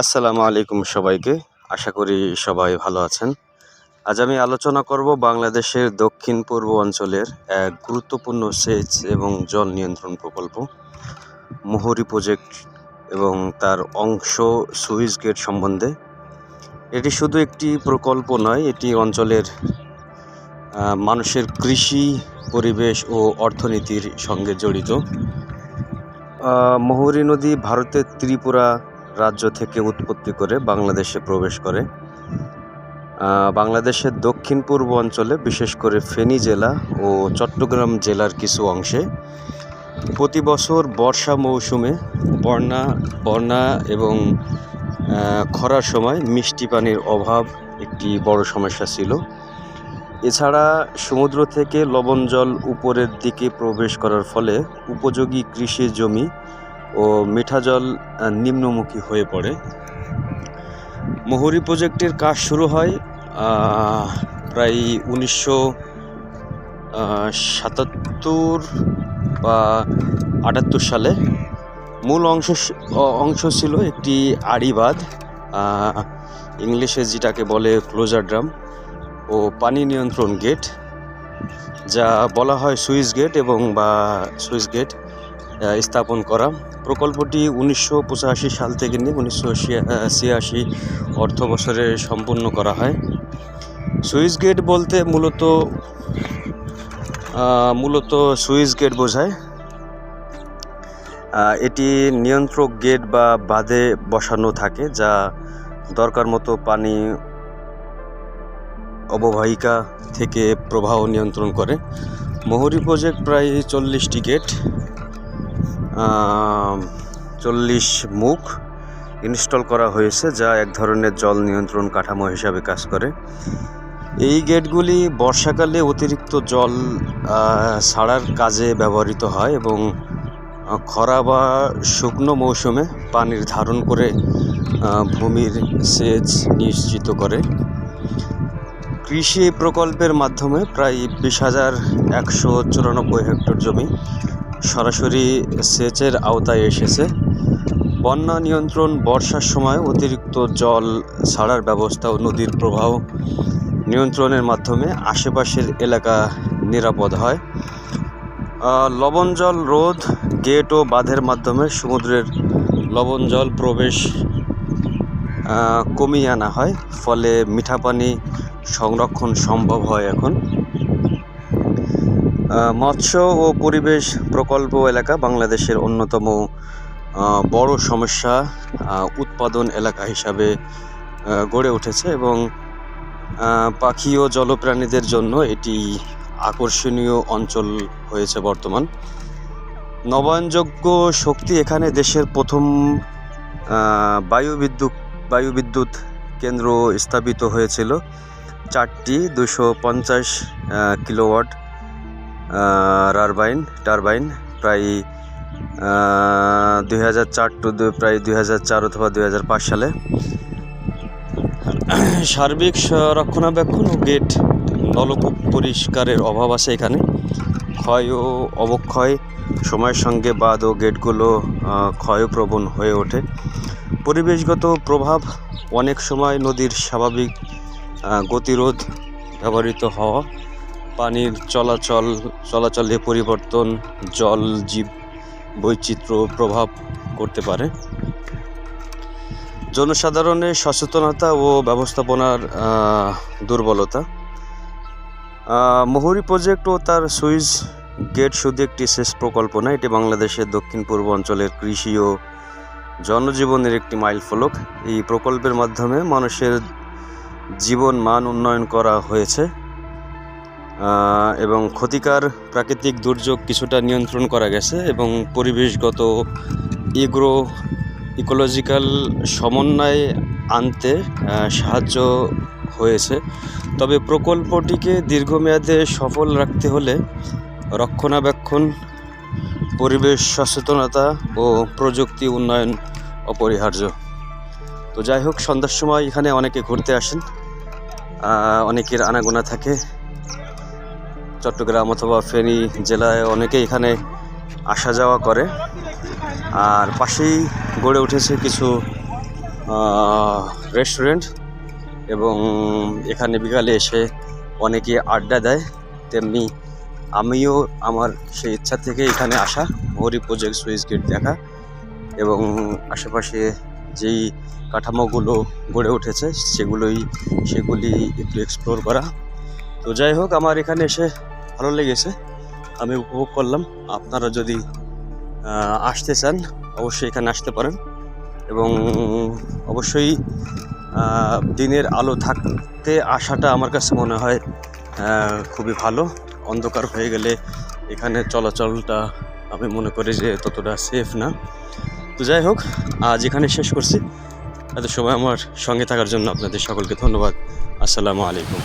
আসসালামু আলাইকুম সবাইকে। আশা করি সবাই ভালো আছেন। আজ আমি আলোচনা করব বাংলাদেশের দক্ষিণ পূর্ব অঞ্চলের এক গুরুত্বপূর্ণ সেচ এবং জল নিয়ন্ত্রণ প্রকল্প, মুহুরী প্রজেক্ট এবং তার অংশ সুইচ গেট সম্বন্ধে। এটি শুধু একটি প্রকল্প নয়, এটি অঞ্চলের মানুষের কৃষি, পরিবেশ ও অর্থনীতির সঙ্গে জড়িত। মুহুরী নদী ভারতের ত্রিপুরা রাজ্য থেকে উৎপত্তি করে বাংলাদেশে প্রবেশ করে। বাংলাদেশের দক্ষিণ পূর্ব অঞ্চলে, বিশেষ করে ফেনী জেলা ও চট্টগ্রাম জেলার কিছু অংশে প্রতি বছর বর্ষা মৌসুমে বন্যা বন্যা এবং খরার সময় মিষ্টি পানির অভাব একটি বড় সমস্যা ছিল। এছাড়া সমুদ্র থেকে লবণ জল উপরের দিকে প্রবেশ করার ফলে উপযোগী কৃষি জমি ও মিঠা জল নিম্নমুখী হয়ে পড়ে। মুহুরী প্রজেক্টের কাজ শুরু হয় প্রায় উনিশশো সাতাত্তর বা আটাত্তর সালে। মূল অংশ অংশ ছিল একটি আড়ি বাঁধ আহ, ইংলিশে যেটাকে বলে ক্লোজার ড্রাম ও পানি নিয়ন্ত্রণ গেট যা বলা হয় সুইচ গেট এবং বা সুইচ গেট। স্থাপন করা। প্রকল্পটি উনিশশো পঁচাশি সাল থেকে নিয়ে উনিশশো ছিয়াশি অর্থ বছরে সম্পূর্ণ করা হয়। সুইচ গেট বলতে মূলত মূলত সুইচ গেট বোঝায়। এটি নিয়ন্ত্রক গেট বা বাঁধে বসানো থাকে, যা দরকার মতো পানি অববাহিকা থেকে প্রবাহ নিয়ন্ত্রণ করে। মহুরী প্রজেক্ট প্রায় চল্লিশটি গেট। চল্লিশ মুখ ইনস্টল করা হয়েছে, যা এক ধরনের জল নিয়ন্ত্রণ কাঠামো হিসাবে কাজ করে। এই গেটগুলি বর্ষাকালে অতিরিক্ত জল ছাড়ার কাজে ব্যবহৃত হয় এবং খরা বা শুকনো মৌসুমে পানির ধারণ করে ভূমির সেচ নিশ্চিত করে। কৃষি প্রকল্পের মাধ্যমে প্রায় বিশ হাজার একশো চুরানব্বই হেক্টর জমি সরাসরি সেচের আওতায় এসেছে। বন্যা নিয়ন্ত্রণ, বর্ষার সময় অতিরিক্ত জল ছাড়ার ব্যবস্থা ও নদীর প্রবাহ নিয়ন্ত্রণের মাধ্যমে আশেপাশের এলাকা নিরাপদ হয়। লবণ জল রোধ, গেট ও বাঁধের মাধ্যমে সমুদ্রের লবণ জল প্রবেশ কমিয়ে আনা হয়। ফলে মিঠা পানি সংরক্ষণ সম্ভব হয় এখন। মৎস্য ও পরিবেশ প্রকল্প এলাকা বাংলাদেশের অন্যতম বড় সমস্যা উৎপাদন এলাকা হিসাবে গড়ে উঠেছে এবং পাখি ও জলপ্রাণীদের জন্য এটি আকর্ষণীয় অঞ্চল হয়েছে বর্তমান। নবায়নযোগ্য শক্তি এখানে দেশের প্রথম আহ, বায়ু বিদ্যুৎ বায়ু বিদ্যুৎ কেন্দ্র স্থাপিত হয়েছিল। চারটি দুশো পঞ্চাশ কিলোওয়াট টারবাইন টারবাইন প্রায় দুই হাজার চার টু প্রায় দুই হাজার চার অথবা দুই হাজার পাঁচ সালে। সার্বিক রক্ষণাবেক্ষণ ও গেট নলকূপ পরিষ্কারের অভাব আছে এখানে। ক্ষয় ও অবক্ষয়, সময়ের সঙ্গে বাদ ও গেটগুলো ক্ষয়প্রবণ হয়ে ওঠে। পরিবেশগত প্রভাব অনেক সময় নদীর স্বাভাবিক গতিরোধ ব্যবহৃত হওয়া পানির চলাচল, চলাচলে পরিবর্তন, জল, জীব বৈচিত্র্য প্রভাব করতে পারে। জনসাধারণের সচেতনতা ও ব্যবস্থাপনার দুর্বলতা। মুহুরী প্রজেক্ট ও তার সুইচ গেট শুধু একটি শেষ প্রকল্প না, এটি বাংলাদেশের দক্ষিণ পূর্ব অঞ্চলের কৃষি ও জনজীবনের একটি মাইলফলক এই প্রকল্পের মাধ্যমে মানুষের জীবন মান উন্নয়ন করা হয়েছে। এবং ক্ষতিকার প্রাকৃতিক দুর্যোগ কিছুটা নিয়ন্ত্রণ করা গেছে এবং পরিবেশগত এগ্রো ইকোলজিক্যাল সমন্বয় আনতে সাহায্য হয়েছে। তবে প্রকল্পটিকে দীর্ঘমেয়াদে সফল রাখতে হলে রক্ষণাবেক্ষণ, পরিবেশ সচেতনতা ও প্রযুক্তি উন্নয়ন অপরিহার্য। তো যাই হোক, সন্ধ্যার সময় এখানে অনেকে ঘুরতে আসেন। অনেকের আনাগোনা থাকে। চট্টগ্রাম অথবা ফেনী জেলায় অনেকে এখানে আসা যাওয়া করে। আর পাশেই গড়ে উঠেছে কিছু রেস্টুরেন্ট এবং এখানে বিকালে এসে অনেকে আড্ডা দেয়। তেমনি আমিও আমার সেই ইচ্ছা থেকে এখানে আসা ভৌরি প্রজেক্ট সুইচ গেট দেখা এবং আশেপাশে যেই কাঠামোগুলো গড়ে উঠেছে, সেগুলোই, সেগুলি একটু এক্সপ্লোর করা। তো যাই হোক, আমার এখানে এসে ভালো লেগেছে। আমি উপভোগ করলাম। আপনারা যদি আসতে চান, অবশ্যই এখানে আসতে পারেন এবং অবশ্যই দিনের আলো থাকতে আসাটা আমার কাছে মনে হয় খুবই ভালো। অন্ধকার হয়ে গেলে এখানে চলাচলটা আমি মনে করি যে ততটা সেফ না। তো যাই হোক, আজ এখানে শেষ করছি। এত সময় আমার সঙ্গে থাকার জন্য আপনাদের সকলকে ধন্যবাদ। আসসালামু আলাইকুম।